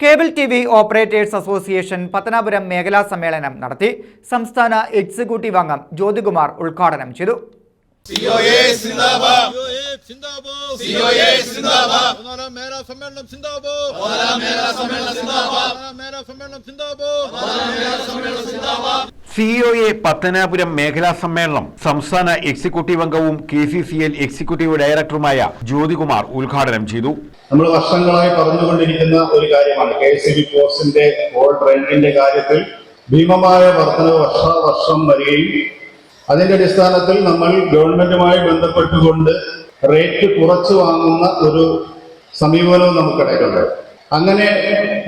Cable T V operators association Pathanapuram മേഖലാ സമ്മേളനം നടത്തി സംസ്ഥാന എക്സിക്യൂട്ടീവ് അംഗം ജ്യോതികുമാർ ഉദ്ഘാടനം ചെയ്തു. സമ്മേളനം സിഇഒഎ പത്തനാപുരം മേഖലാ സമ്മേളനം സംസ്ഥാന എക്സിക്യൂട്ടീവ് അംഗവും K C C L executive ഡയറക്ടറുമായ ജ്യോതികുമാർ ഉദ്ഘാടനം ചെയ്തു. നമ്മൾ വർഷങ്ങളായി പറഞ്ഞുകൊണ്ടിരിക്കുന്ന ഒരു കാര്യമാണ് കെ സി ബി കോഴ്സിന്റെ ഓൾ റെന്റിന്റെ കാര്യത്തിൽ ഭീമമായ വർധനവ് വർഷാവർഷം വരികയും അതിന്റെ അടിസ്ഥാനത്തിൽ നമ്മൾ ഗവൺമെന്റുമായി ബന്ധപ്പെട്ടുകൊണ്ട് റേറ്റ് കുറച്ചു വാങ്ങുന്ന ഒരു സമീപനവും നമുക്കിടയിലുണ്ട്. അങ്ങനെ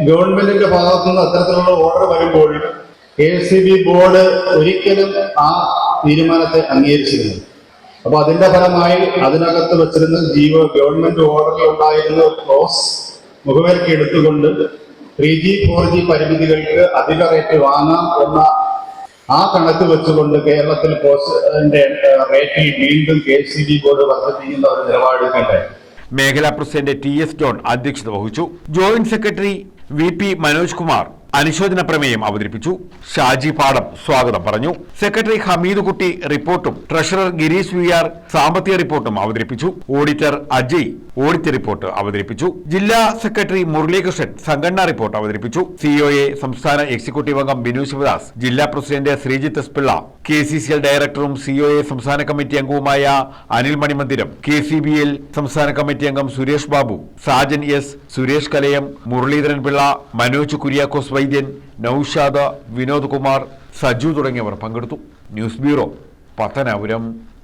ഗവൺമെന്റിന്റെ ഭാഗത്തുനിന്ന് അത്തരത്തിലുള്ള ഓർഡർ വരുമ്പോൾ കെ സി ബി ബോർഡ് ഒരിക്കലും ആ തീരുമാനത്തെ അംഗീകരിച്ചിരുന്നു അപ്പൊ അതിന്റെ ഫലമായി അതിനകത്ത് വെച്ചിരുന്ന ജീവ ഗവൺമെന്റ് ഓർഡറിൽ ഉണ്ടായിരുന്ന ക്ലോസ് മുഖവിലക്ക് എടുത്തുകൊണ്ട് ത്രീ ജി ഫോർ ജി പരിമിതികൾക്ക് അധിക റേറ്റ് വാങ്ങാം എന്ന ആ കണക്ക് വെച്ചുകൊണ്ട് കേരളത്തിൽ റേറ്റിൽ വീണ്ടും കെ സി ബി ബോർഡ് വർദ്ധിപ്പിക്കുന്ന ഒരു നിലപാടെടുക്കേണ്ടത് മേഖലാ പ്രസിഡന്റ് ടി എസ് ജോൺ അധ്യക്ഷത വഹിച്ചു. Joint secretary V P Manoj Kumar. അനുശോചന പ്രമേയം അവതരിപ്പിച്ചു. ഷാജി പാടം സ്വാഗതം പറഞ്ഞു. സെക്രട്ടറി ഹമീദ് കുട്ടി റിപ്പോർട്ടും ട്രഷറർ ഗിരീഷ് വി ആർ സാമ്പത്തിക റിപ്പോർട്ടും അവതരിപ്പിച്ചു. ഓഡിറ്റർ അജയ് ഓഡിറ്റ് റിപ്പോർട്ട് അവതരിപ്പിച്ചു. ജില്ലാ സെക്രട്ടറി മുരളീകൃഷ്ണൻ സംഘടനാ റിപ്പോർട്ട് അവതരിപ്പിച്ചു. സിഒഎ സംസ്ഥാന എക്സിക്യൂട്ടീവ് അംഗം ബിനു ശിവദാസ് ജില്ലാ president Sreejith Pillai K C C L ഡയറക്ടറും സിഒഎ സംസ്ഥാന കമ്മിറ്റി അംഗവുമായ Anil Manimandiram K C B L സംസ്ഥാന കമ്മിറ്റി അംഗം സുരേഷ് ബാബു സാജൻ എസ് സുരേഷ് കലയം മുരളീധരൻ പിള്ള മനോജ് കുര്യാക്കോസ് വൈദ്യൻ നൌഷാദ് വിനോദ് കുമാർ സജു തുടങ്ങിയവർ പങ്കെടുത്തു. News bureau Pathanapuram.